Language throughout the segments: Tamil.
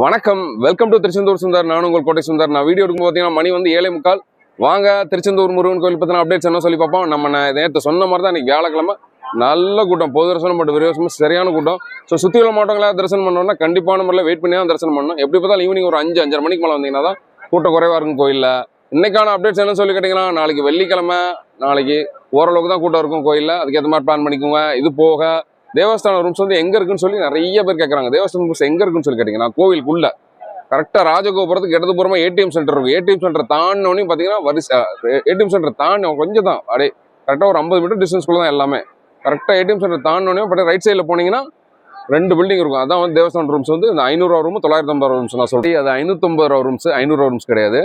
வணக்கம். Welcome to Tiruchendur Sundar. நான் உங்கள் கோட்டை சுந்தர். நான் வீடியோ எடுக்கும் பார்த்தீங்கன்னா மணி வந்து ஏழை முக்கால். வாங்க திருச்செந்தூர் முருகன் கோயில் பற்றின அப்டேட்ஸ் என்ன சொல்லி பார்ப்போம். நம்ம நேற்று சொன்ன மாதிரி தான் இன்னைக்கு வியாழக்கிழமை. நல்ல கூட்டம். பொது தரிசனம் பட் விரிவாசமும் சரியான கூட்டம். ஸோ சுற்றி உள்ள மாவட்டங்களாக தரிசனம் பண்ணோம்னா கண்டிப்பான முறையில் வெயிட் பண்ணி தான் தரிசனம் பண்ணணும். எப்படி பார்த்தாலும் ஈவினிங் ஒரு அஞ்சு அஞ்சரை மணிக்கு மேலே வந்தீங்கன்னா தான் கூட்டம் குறைவாக இருக்கும் கோயிலில். இன்னைக்கான அப்டேட்ஸ் என்ன சொல்லி கேட்டிங்கன்னா நாளைக்கு வெள்ளிக்கிழமை நாளைக்கு ஓரளவுக்கு தான் கூட்டம் இருக்கும் கோயிலில். அதுக்கேற்ற மாதிரி பிளான் பண்ணிக்கோங்க. இது போக தேவஸ்தான ரூம்ஸ் வந்து எங்கே இருக்குன்னு சொல்லி நிறைய பேர் கேட்குறாங்க தேவஸ்தான ரூம்ஸ் எங்கே இருக்குன்னு சொல்லி கேட்டிங்கன்னா கோவிலுக்குள்ளே. கரெக்டாக ராஜகோபுரத்துக்கு இடதுபுறமா ஏடிஎம் சென்டர் இருக்கும். ஏடிஎம் சென்டர் தாண்டினோடனே பார்த்தீங்கன்னா வரிசை ஏடிஎம் சென்டர் தாண்டி கொஞ்சம் தான். அப்படியே கரெக்டாக ஒரு ஐம்பது மீட்டர் டிஸ்டன்ஸ்குள்ளே தான் எல்லாமே. கரெக்டாக ஏடிஎம் சென்டர் தாண்டினோடனே பட் ரைட் சைடில் போனீங்கன்னா ரெண்டு பில்டிங் இருக்கும். அதான் வந்து தேவஸ்தான ரூம்ஸ் வந்து இந்த ஐநூறுரூவா ரூம் தொள்ளாயிரத்தி ஐம்பது ரூம்ஸ் நான் சொல்றேன். அது ஐநூற்றம்பது ரூபா ரூம்ஸ் ஐநூறுரூவா ரூம்ஸ் கிடையாது.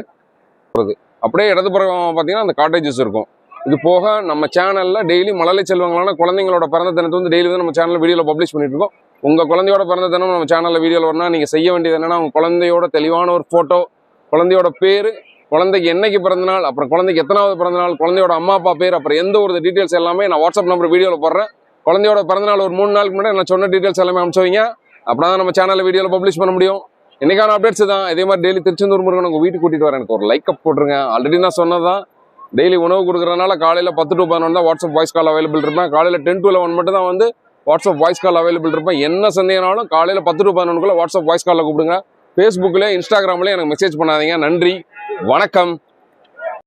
அப்படியே இடதுபுறம் பார்த்தீங்கன்னா அந்த காட்டேஜஸ் இருக்கும். இது போக நம்ம சேனலில் டெய்லி மழலை செல்வங்களான குழந்தைங்களோட பிறந்த தினத்தை வந்து டெய்லி வந்து நம்ம சேனலில் வீடியோவில் பப்ளிஷ் பண்ணிட்டு இருக்கோம் உங்கள் குழந்தையோட பிறந்த தினம் நம்ம சேனலில் வீடியோவில் வரணும் நீங்கள் செய்ய வேண்டியது என்னன்னா உங்கள் குழந்தையோட தெளிவான ஒரு ஃபோட்டோ குழந்தையோட பேர் குழந்தைக்கு என்னைக்கு பிறந்தநாள் அப்புறம் குழந்தைக்கு எத்தனாவது பிறந்தநாள் குழந்தையோட அம்மா அப்பா பேர் அப்புறம் எந்த ஒரு டீட்டெயில்ஸ் எல்லாமே நான் வாட்ஸ்அப் நம்பர் வீடியோவில் போடுறேன். குழந்தையோட பிறந்தநாள் ஒரு மூணு நாளுக்கு முன்னாடி நான் சொன்ன டீட்டெயில்ஸ் எல்லாமே அனுப்பிச்சுவீங்க அப்படின்னா தான் நம்ம சேனலில் வீடியோவில் பப்ளிஷ் பண்ண முடியும். இன்னைக்கான அப்டேட்ஸ் தான். இதே மாதிரி டெய்லி திருச்செந்தூர் முருகன் உங்கள் வீட்டுக்கு கூட்டிகிட்டு வரேன் எனக்கு ஒரு லைக்கப் போட்டுருங்க. ஆல்ரெடி நான் சொன்னதான் டெய்லி உணவு கொடுக்குறதுனால காலையில் பத்து டு பதினொன்று தான் வாட்ஸ்அப் வாய்ஸ் கால் அவைலபிள் இருப்பேன் காலையில் டென் டு லெவன் மட்டும் தான் வந்து வாட்ஸ்அப் வாய்ஸ் கால் அவைலபிள் இருப்பேன். என்ன சந்தேகனாலும் காலையில் பத்து டு பதினொன்றுக்குள்ளே வாட்ஸ்அப் வாய்ஸ் காலில் கூப்பிடுங்க. ஃபேஸ்புக்கில் இன்ஸ்டாகிராமில் எனக்கு மெசேஜ் பண்ணாதீங்க. நன்றி. வணக்கம்.